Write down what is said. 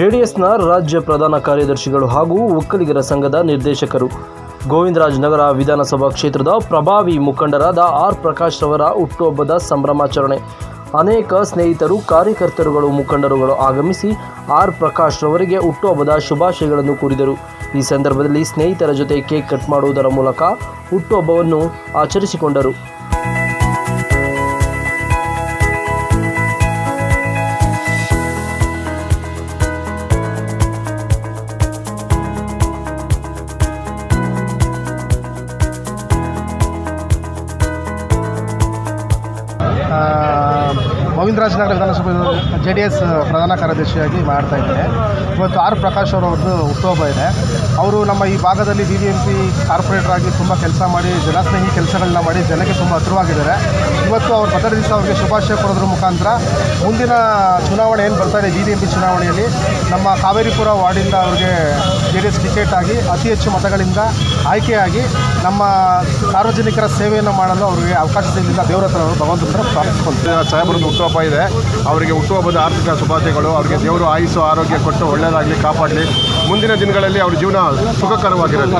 ಜೆಡಿಎಸ್ನ ರಾಜ್ಯ ಪ್ರಧಾನ ಕಾರ್ಯದರ್ಶಿಗಳು ಹಾಗೂ ಒಕ್ಕಲಿಗರ ಸಂಘದ ನಿರ್ದೇಶಕರು. ಗೋವಿಂದರಾಜ್ ನಗರ ವಿಧಾನಸಭಾ ಕ್ಷೇತ್ರದ ಪ್ರಭಾವಿ ಮುಖಂಡರಾದ ಆರ್ ಪ್ರಕಾಶ್ ರವರ ಹುಟ್ಟುಹಬ್ಬದ ಸಂಭ್ರಮಾಚರಣೆ. ಅನೇಕ ಸ್ನೇಹಿತರು, ಕಾರ್ಯಕರ್ತರುಗಳು, ಮುಖಂಡರುಗಳು ಆಗಮಿಸಿ ಆರ್ ಪ್ರಕಾಶ್ ರವರಿಗೆ ಹುಟ್ಟುಹಬ್ಬದ ಶುಭಾಶಯಗಳನ್ನು ಕೋರಿದರು. ಈ ಸಂದರ್ಭದಲ್ಲಿ ಸ್ನೇಹಿತರ ಜೊತೆ ಕೇಕ್ ಕಟ್ ಮಾಡುವುದರ ಮೂಲಕ ಹುಟ್ಟುಹಬ್ಬವನ್ನು ಆಚರಿಸಿಕೊಂಡರು. ಗೋವಿಂದರಾಜನಗರ ವಿಧಾನಸಭೆ ಜೆ ಡಿ ಎಸ್ ಪ್ರಧಾನ ಕಾರ್ಯದರ್ಶಿಯಾಗಿ ಮಾಡ್ತಾ ಇದ್ದಾರೆ. ಇವತ್ತು ಆರ್ ಪ್ರಕಾಶ್ ಅವರವ್ರದ್ದು ಹುಟ್ಟುಹಬ್ಬ ಇದೆ. ಅವರು ನಮ್ಮ ಈ ಭಾಗದಲ್ಲಿ B B M P corporator ಆಗಿ ತುಂಬ ಕೆಲಸ ಮಾಡಿ, ಜನಸ್ನೇಹಿ ಕೆಲಸಗಳನ್ನ ಮಾಡಿ ಜನಕ್ಕೆ ತುಂಬ ಹತ್ತಿರವಾಗಿದ್ದಾರೆ ಇವತ್ತು ಅವರು ಭದ್ರ ದಿವಸ ಅವ್ರಿಗೆ ಶುಭಾಶಯ ಕೊಡೋದ್ರ ಮುಖಾಂತರ ಮುಂದಿನ ಚುನಾವಣೆ ಏನು ಬರ್ತಾ ಇದೆ? ಬಿ ಬಿ ಎಂ ಪಿ ಚುನಾವಣೆಯಲ್ಲಿ ನಮ್ಮ ಕಾವೇರಿಪುರ ವಾರ್ಡಿಂದ ಅವ್ರಿಗೆ ಜೆ ಡಿ ಎಸ್ ಟಿಕೆಟ್ ಆಗಿ ಅತಿ ಹೆಚ್ಚು ಮತಗಳಿಂದ ಆಯ್ಕೆಯಾಗಿ ನಮ್ಮ ಸಾರ್ವಜನಿಕರ ಸೇವೆಯನ್ನು ಮಾಡಲು ಅವರಿಗೆ ಅವಕಾಶ ಸಿಗಲಿಲ್ಲ. ದೇವರ ಹತ್ರ ಅವರು ಭಗವಂತನ ಹತ್ರ ಪ್ರಾರ್ಥಿಸ್ಕೊಳ್ತಾರೆ. ಸಾಹೇಬರದ್ದು ಹುಟ್ಟುಹಬ್ಬ ಇದೆ. ಅವರಿಗೆ ಹುಟ್ಟುಹಬ್ಬದ ಆರ್ಥಿಕ ಶುಭಾಶಯಗಳು. ಅವರಿಗೆ ದೇವರು ಆಯುಸ್ಸು ಆರೋಗ್ಯ ಕೊಟ್ಟು ಒಳ್ಳೆಯದಾಗಲಿ ಕಾಪಾಡಲಿ. ಮುಂದಿನ ದಿನಗಳಲ್ಲಿ ಅವ್ರ ಜೀವನ ಸುಖಕರವಾಗಿರಲಿ.